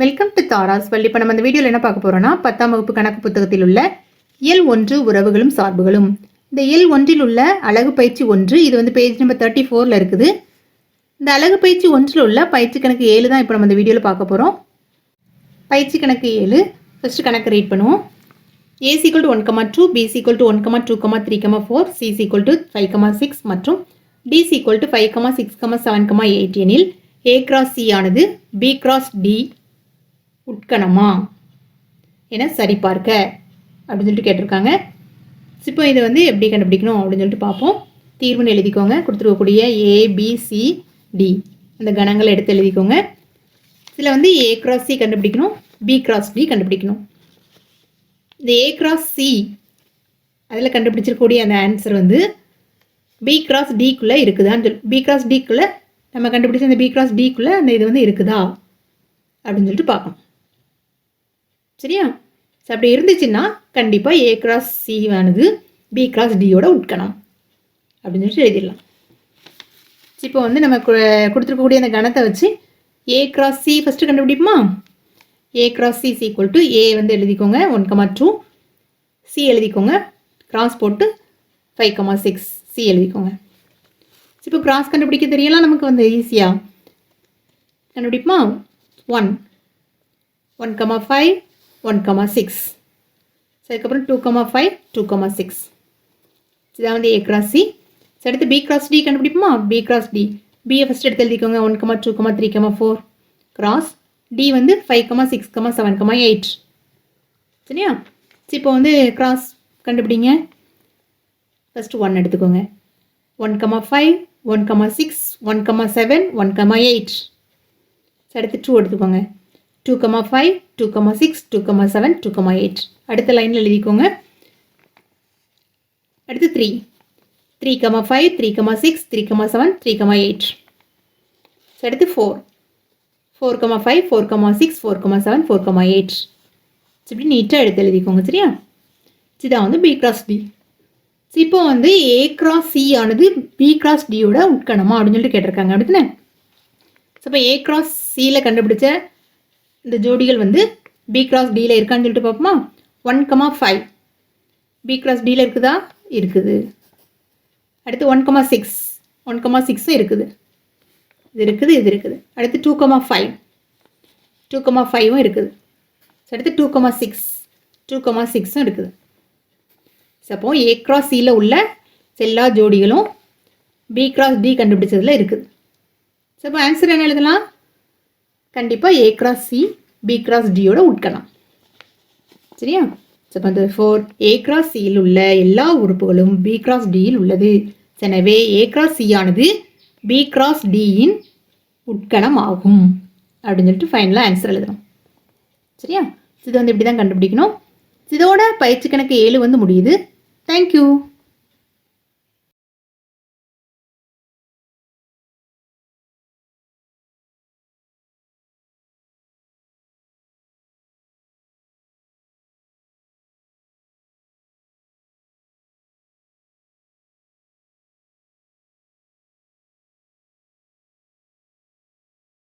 Welcome to Tara's Valli இப்போ நம்ம இந்த வீடியோவில் என்ன பார்க்க போகிறோம்னா பத்தாம் வகுப்பு கணக்கு புத்தகத்தில் உள்ள இயல் ஒன்று உறவுகளும் சார்புகளும். இந்த இயல் ஒன்றில் உள்ள அழகு பயிற்சி ஒன்று இது வந்து பேஜ் நம்பர் தேர்ட்டி ஃபோரில் இருக்குது. இந்த அழகு பயிற்சி ஒன்றில் உள்ள பயிற்சி கணக்கு ஏழு தான் இப்போ நம்ம இந்த வீடியோவில் பார்க்க போகிறோம் பயிற்சி கணக்கு ஏழு. ஃபஸ்ட்டு கணக்கு ரீட் பண்ணுவோம். A equal to one comma two B equal to one comma two comma three comma four C equal to five comma six மற்றும் D equal to five comma six comma seven comma eight எனில் A cross C ஆனது B cross D உட்கணமா? என சரிபார்க்க அப்படின்னு சொல்லிட்டு கேட்டிருக்காங்க. இப்போ இதை வந்து எப்படி கண்டுபிடிக்கணும் அப்படின்னு சொல்லிட்டு பார்ப்போம். தீர்வுன்னு எழுதிக்கோங்க. கொடுத்துருக்கக்கூடிய ஏபிசிடி அந்த கணங்களை எடுத்து எழுதிக்கோங்க. இதில் வந்து ஏ கிராஸ் சி கண்டுபிடிக்கணும். பி கிராஸ் டி கண்டுபிடிக்கணும். இந்த ஏ கிராஸ் சி அதில் கண்டுபிடிச்சிருக்கக்கூடிய அந்த ஆன்சர் வந்து பி கிராஸ் டிக்குள்ளே இருக்குதான்னு சொல்லி பி கிராஸ் டிக்குள்ளே நம்ம கண்டுபிடிச்ச அந்த பி கிராஸ் டிக்குள்ளே அந்த இது வந்து இருக்குதா? அப்படின்னு சொல்லிட்டு பார்க்கணும். சரியா? ஸோ அப்படி இருந்துச்சுன்னா கண்டிப்பாக ஏ கிராஸ் சி ஆனது பி கிராஸ் டியோட உட்கணம். அப்படின்னு சொல்லிட்டு எழுதிடலாம். இப்போ வந்து நம்ம கொடுத்துருக்கக்கூடிய அந்த கணத்தை வச்சு A cross C first கண்டுபிடிப்போமா? A cross C equal to A வந்து எழுதிக்கோங்க ஒன் கமா டூ சி எழுதிக்கோங்க கிராஸ் போட்டு ஃபைவ் கமா சிக்ஸ் சி எழுதிக்கோங்க. இப்போ கிராஸ் கண்டுபிடிக்க தெரியலாம் நமக்கு வந்து ஈஸியாக கண்டுபிடிப்போமா? One one comma five one comma six அதுக்கப்புறம் two comma five two comma six இதான் வந்து ஏ கிராஸ் சி அடுத்து பி கிராஸ் டி கண்டுபிடிப்போமா? பி கிராஸ் டி பியை ஃபஸ்ட் எடுத்து எழுதிக்கோங்க. One comma two comma three comma four cross D வந்து five comma six comma seven comma eight சரியா? சரி, இப்போ வந்து கிராஸ் கண்டுபிடிங்க. ஃபஸ்ட்டு ஒன் எடுத்துக்கோங்க. One comma five one comma six one comma seven one comma eight அடுத்து two எடுத்துக்கோங்க. Two comma five two comma six two comma seven two comma eight அடுத்த லைனில் எழுதிக்கோங்க. அடுத்து three three comma five three comma six three comma seven three comma eight அடுத்து four four comma five four comma six four comma seven four comma eight இப்படி நீட்டாக எடுத்து எழுதிக்கோங்க சரியா? இதான் வந்து பி கிராஸ் டி இப்போ வந்து ஏ கிராஸ் சி ஆனது பி கிராஸ் டியோட உட்கணமா அப்படின்னு சொல்லிட்டு கேட்டிருக்காங்க அப்படித்தானே ஸோ இப்போ ஏ கிராஸ் சியில் கண்டுபிடிச்ச இந்த ஜோடிகள் வந்து பி கிராஸ் டியில் இருக்கான்னு சொல்லிட்டு பார்ப்போமா? One comma five B cross டியில் இருக்குதா? இருக்குது. அடுத்து one comma six one comma சிக்ஸும் இருக்குது. இது இருக்குது இது இருக்குது. அடுத்து two comma five two comma ஃபைவும் இருக்குது. அடுத்து two comma six two comma சிக்ஸும் இருக்குது. ஸோ அப்போ ஏ கிராஸ் சியில் உள்ள எல்லா ஜோடிகளும் பி கிராஸ் டி கண்டுபிடிச்சதில் இருக்குது. ஸோ இப்போ ஆன்சர் என்ன எழுதலாம்? கண்டிப்பாக A cross C B cross டியோட உட்கணம். சரியா? ஸோ அந்த ஃபோர் ஏ கிராஸ் சியில் உள்ள எல்லா உறுப்புகளும் பி கிராஸ் டியில் உள்ளது. எனவே ஏ கிராஸ் சி ஆனது பி கிராஸ் டியின் உட்கணம் ஆகும். அப்படின்னு சொல்லிட்டு ஃபைனலாக ஆன்சர் எழுதணும். சரியா? இது வந்து இப்படி தான் கண்டுபிடிக்கணும் இதோட பயிற்சி கணக்கு ஏழு வந்து முடியுது. தேங்க்யூ